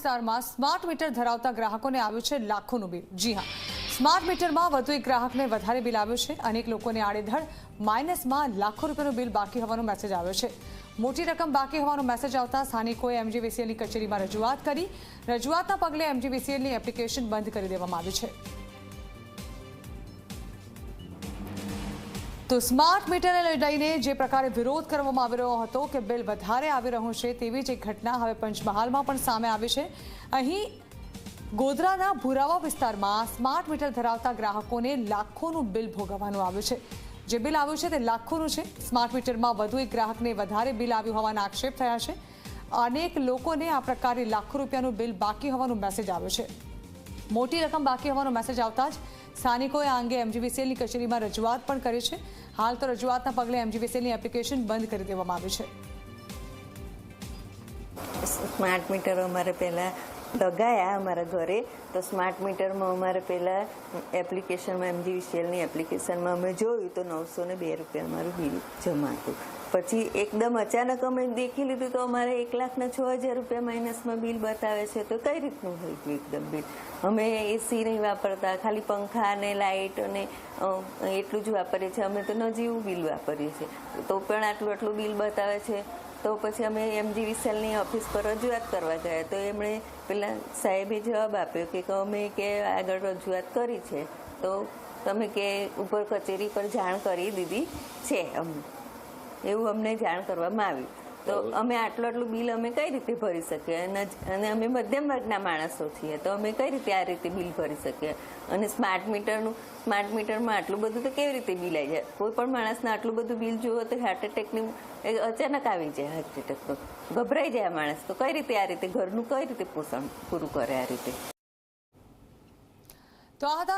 વિસ્તારમાં smart meter ધરાવતા ગ્રાહકોને આવ્યું છે લાખોનું બિલ. જી હા, સ્માર્ટ મીટરમાં વધુ એક ગ્રાહકને વધારે બિલ આવ્યું છે. અનેક લોકોને આડેધડ માઇનસમાં લાખો રૂપિયાનું બિલ બાકી હોવાનો મેસેજ આવ્યો છે. મોટી રકમ બાકી હોવાનો મેસેજ આવતા સ્થાનિકોએ એમજીવીસીએલની કચેરીમાં રજૂઆત કરી. રજૂઆતના પગલે એમજીવીસીએલની એપ્લિકેશન બંધ કરી દેવામાં આવી છે. તો સ્માર્ટ મીટરને લઈને જે પ્રકારે વિરોધ કરવામાં આવી રહ્યો હતો કે બિલ વધારે આવી રહ્યું છે તેવી જ એક ઘટના હવે પંચમહાલમાં પણ સામે આવી છે. અહીં ગોધરાના ભુરાવા વિસ્તારમાં સ્માર્ટ મીટર ધરાવતા ગ્રાહકોને લાખોનું બિલ ભોગવવાનું આવ્યું છે. જે બિલ આવ્યું છે તે લાખોનું છે. સ્માર્ટ મીટરમાં વધુ એક ગ્રાહકને વધારે બિલ આવ્યું હોવાના આક્ષેપ થયા છે. અનેક લોકોને આ પ્રકારે લાખો રૂપિયાનું બિલ બાકી હોવાનો મેસેજ આવ્યો છે. મોટી રકમ બાકી હોવાનો મેસેજ આવતા જ સ્થાનિકોએ આ અંગે એમજીવીસીએલની કચેરીમાં રજૂઆત પણ કરી છે. હાલ તો રજૂઆતના પગલે એમજીવીસીએલની એપ્લિકેશન બંધ કરી દેવામાં આવી છે. સ્માર્ટ મીટર અમારે પહેલાં લગાયા અમારા ઘરે. તો સ્માર્ટ મીટરમાં અમારે પહેલાં એપ્લિકેશનમાં એમજીવીસીએલની એપ્લિકેશનમાં અમે જોયું તો નવસો ને બે રૂપિયા અમારું બિલ જમા હતું. પછી એકદમ અચાનક અમે દેખી લીધું તો અમારે એક લાખના છ હજાર રૂપિયા માઇનસમાં બિલ બતાવે છે. તો કઈ રીતનું હોય ગયું એકદમ બિલ અમે એસી નહીં વાપરતા, ખાલી પંખા અને લાઇટ અને એટલું જ વાપરીએ છીએ. અમે તો નજીવું બિલ વાપરીએ છીએ. તો પણ આટલું આટલું બિલ બતાવે છે. તો પછી અમે એમજી વિશાલની ઓફિસ પર રજૂઆત કરવા ગયા. તો એમણે પેલા સાહેબે જવાબ આપ્યો કે અમે કે આગળ રજૂઆત કરી છે. તો તમે કે ઉપર કચેરી પર જાણ કરી દીધી છે અમને એવું અમને જાણ કરવામાં આવ્યું. તો અમે આટલું આટલું બિલ અમે કઈ રીતે ભરી શકીએ? અને અને અમે મધ્યમ વર્ગના માણસો છીએ તો અમે કઈ રીતે આ રીતે બિલ ભરી શકીએ? અને સ્માર્ટ મીટરનું સ્માર્ટ મીટરમાં આટલું બધું તો કેવી રીતે બિલ આવી જાય? કોઈ પણ માણસને આટલું બધું બિલ જુઓ તો હાર્ટ એટેકની અચાનક આવી જાય હાર્ટ એટેક તો. ગભરાઈ જાય આ માણસ તો. કઈ રીતે આ રીતે ઘરનું કઈ રીતે પોષણ પૂરું કરે આ રીતે? તો